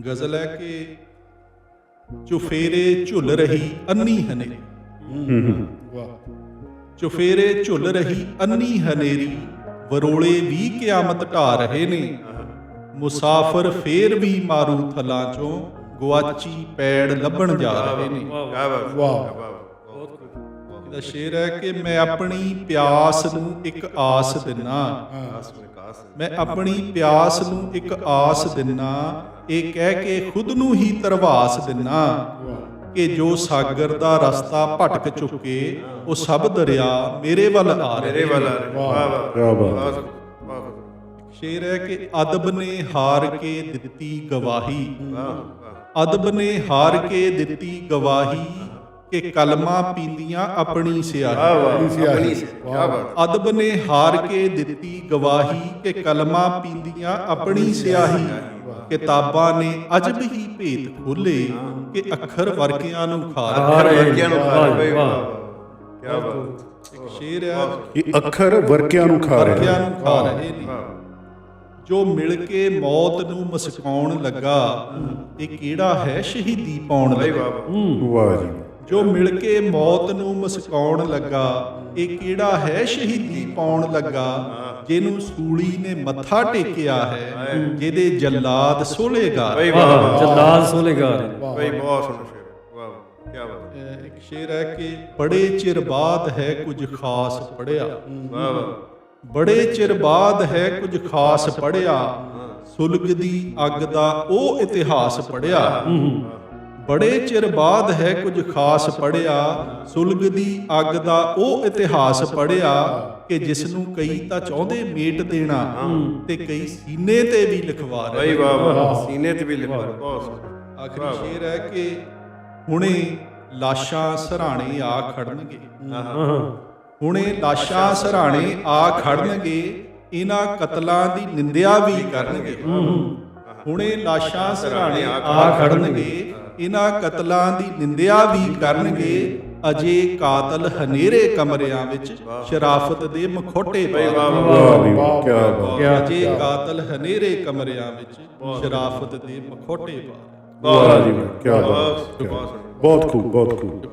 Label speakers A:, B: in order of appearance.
A: ਗਜ਼ਲ ਹੈ ਕਿ ਚੁਫੇਰੇ ਝੁੱਲ ਰਹੀ ਅੰਨੀ ਹਨੇ
B: ਵਾਹ।
A: ਚੁਫੇਰੇ ਝੁੱਲ ਰਹੀ ਅੰਨੀ ਹਨੇਰੀ ਵਰੋਲੇ ਵੀ ਕਿਆਮਤ ਢਾ ਰਹੇ ਨੇ। ਮੁਸਾਫਰ ਫੇਰ ਵੀ ਮਾਰੂ ਥਲਾਂ ਚੋਂ ਗਵਾਚੀ ਪੈੜ ਲੱਭਣ ਜਾ ਰਹੇ ਨੇ।
C: ਕਿਆ ਬਾਤ
B: ਵਾਹ।
C: ਕਿਆ
A: ਇਹਦਾ ਸ਼ੇਰ ਹੈ ਕਿ ਮੈਂ ਆਪਣੀ ਪਿਆਸ ਨੂੰ ਇੱਕ ਆਸ ਦਿਨਾ।
C: ਮੇ
A: ਆਪਣੀ ਪਿਆਸ ਨੂੰ ਇੱਕ ਆਸ ਦਿਨਾ। ਇਹ ਕਹਿ ਕੇ ਖੁਦ ਨੂੰ ਹੀ ਤਰਵਾਸ ਦਿਨਾ ਕਿ ਜੋ ਸਾਗਰ ਦਾ ਰਸਤਾ ਭਟਕ ਚੁੱਕੇ ਉਹ ਸਭ ਦਰਿਆ ਮੇਰੇ ਵੱਲ ਆ
C: ਮੇਰੇ
A: ਰਹੇ।
C: ਵਾਲਾ। ਵਾਹ ਵਾਹ। ਵਾਹ ਵਾਹ
A: ਸ਼ੇਰ ਹੈ ਕਿ ਅਦਬ ਨੇ ਹਾਰ ਕੇ ਦਿੱਤੀ ਗਵਾਹੀ।
C: ਵਾਹ।
A: ਅਦਬ ਨੇ ਹਾਰ ਕੇ ਦਿੱਤੀ ਗਵਾਹੀ। ਕਿ ਕਲਮਾ ਪੀਂਦੀਆਂ ਆਪਣੀ ਸਿਆਹੀ।
C: ਵਾਹ
B: ਸਿਆਹੀ।
C: ਆਪਣੀ ਸੇ ਕਿਆ ਬਾਤ
A: ਅਦਬ ਨੇ ਹਾਰ ਕੇ ਦਿੱਤੀ ਗਵਾਹੀ ਕਿ ਕਲਮਾ ਪੀਂਦੀਆਂ ਆਪਣੀ ਸਿਆਹੀ। ਕਿਤਾਬਾਂ ਨੇ ਅਜਬ ਹੀ ਭੇਤ ਖੋਲੇ ਕਿ ਅੱਖਰ ਵਰਕਿਆਂ ਨੂੰ ਖਾ ਰਹੇ
C: ਹਰ
D: ਰਹੇ
C: ਵਰਗਿਆਂ ਨੂੰ
D: ਵਾਹ,
C: ਖਾ ਰਹੇ
D: ਵਾਹ।
C: ਕਿਆ ਬਾਤ।
A: ਇੱਕ ਸ਼ੇਰ ਹੈ
B: ਇਹ ਅੱਖਰ ਵਰਕਿਆਂ ਨੂੰ ਖਾ ਰਹੇ।
A: ਵਰਕਿਆਂ
B: ਨੇ
A: ਖਾ ਰਹੇ ਨੇ। ਜੋ ਮਿਲ ਕੇ ਮੌਤ ਨੂੰ ਮਸਕਾਉਣ ਲੱਗਾ ਇਹ ਕਿਹੜਾ ਹੈ ਸ਼ਹੀਦੀ ਪਾਉਣ ਲੱਗਾ?
C: ਵਾਹ।
B: ਵਾਹ ਜੀ
A: ਜੋ ਮਿਲ ਕੇ ਮੌਤ ਨੂੰ ਮਸਕਾਉਣ ਲੱਗਾ ਇਹ ਕਿਹੜਾ ਹੈ ਸ਼ਹੀਦੀ ਪਾਉਣ ਲੱਗਾ ਜਿਹਨੂੰ ਸੂਲੀ ਨੇ ਮੱਥਾ ਟੇਕਿਆ ਹੈ ਜਿਹਦੇ ਜੱਲਾਦ ਸੋਲੇਗਾ
C: ਵਾਹ
D: ਜੱਲਾਦ ਸੋਲੇਗਾ
C: ਭਾਈ ਬਹੁਤ ਸੋਹਣਾ ਸ਼ੇਰ ਵਾਹ ਵਾਹ ਕਿਆ ਬਾਤ
A: ਇੱਕ ਸ਼ੇਰ ਹੈ ਕਿ ਬੜੇ ਚਿਰ ਬਾਅਦ ਹੈ ਕੁਝ ਖਾਸ ਪੜਿਆ।
C: ਵਾਹ ਵਾਹ
A: ਬੜੇ ਚਿਰ ਬਾਅਦ ਹੈ ਕੁਝ ਖਾਸ ਪੜਿਆ। ਸੁਲਗ ਦੀ ਅੱਗ ਦਾ ਉਹ ਇਤਿਹਾਸ ਪੜਿਆ। ਬੜੇ ਚਿਰ ਬਾਅਦ ਹੈ ਕੁਝ ਖਾਸ ਪੜਿਆ ਸੁਲਗ ਦੀ ਅੱਗ ਦਾ ਉਹ ਇਤਿਹਾਸ ਪੜਿਆ ਕਿ ਜਿਸ ਨੂੰ ਕਈ ਤਾਂ ਚਾਹੁੰਦੇ ਮੇਟ ਦੇਣਾ ਤੇ ਕਈ ਸੀਨੇ ਤੇ ਵੀ ਲਿਖਵਾ ਰਹੇ।
C: ਵਾਹ ਵਾਹ ਸੀਨੇ ਤੇ ਵੀ ਲਿਖਿਆ ਬਹੁਤ ਸੋਹਣਾ
A: ਆਖਰੀ ਸ਼ੇਰ ਹੈ ਕਿ ਹੁਣੇ ਲਾਸ਼ਾਂ ਸਰਾਣੇ ਆ ਖੜਨਗੇ। ਹੁਣੇ ਲਾਸ਼ਾਂ ਸਰਾਣੇ ਆ ਖੜਨਗੇ ਇਹਨਾਂ ਕਤਲਾਂ ਦੀ ਨਿੰਦਿਆ ਵੀ ਕਰਨਗੇ। ਹੁਣੇ ਲਾਸ਼ਾਂ ਸਰਾਣੇ ਆ ਖੜਨਗੇ ਇਹਨਾਂ ਕਤਲਾਂ ਦੀ ਨਿੰਦਿਆ ਵੀ ਕਰਨਗੇ। ਅਜੇ ਕਾਤਲ ਹਨੇਰੇ ਕਮਰਿਆਂ ਵਿੱਚ ਸ਼ਰਾਫਤ ਦੇ ਮਖੋਟੇ ਪਾ
C: ਵਾਹ
B: ਕਿਆ ਬਾਤ
A: ਅਜੇ ਕਾਤਲ ਹਨੇਰੇ ਕਮਰਿਆਂ ਵਿੱਚ ਸ਼ਰਾਫਤ ਦੇ ਮਖੋਟੇ ਪਾ
B: ਵਾਹ ਜੀ ਕਿਆ ਬਾਤ ਬਹੁਤ ਖੂਬ ਬਹੁਤ ਖੂਬ।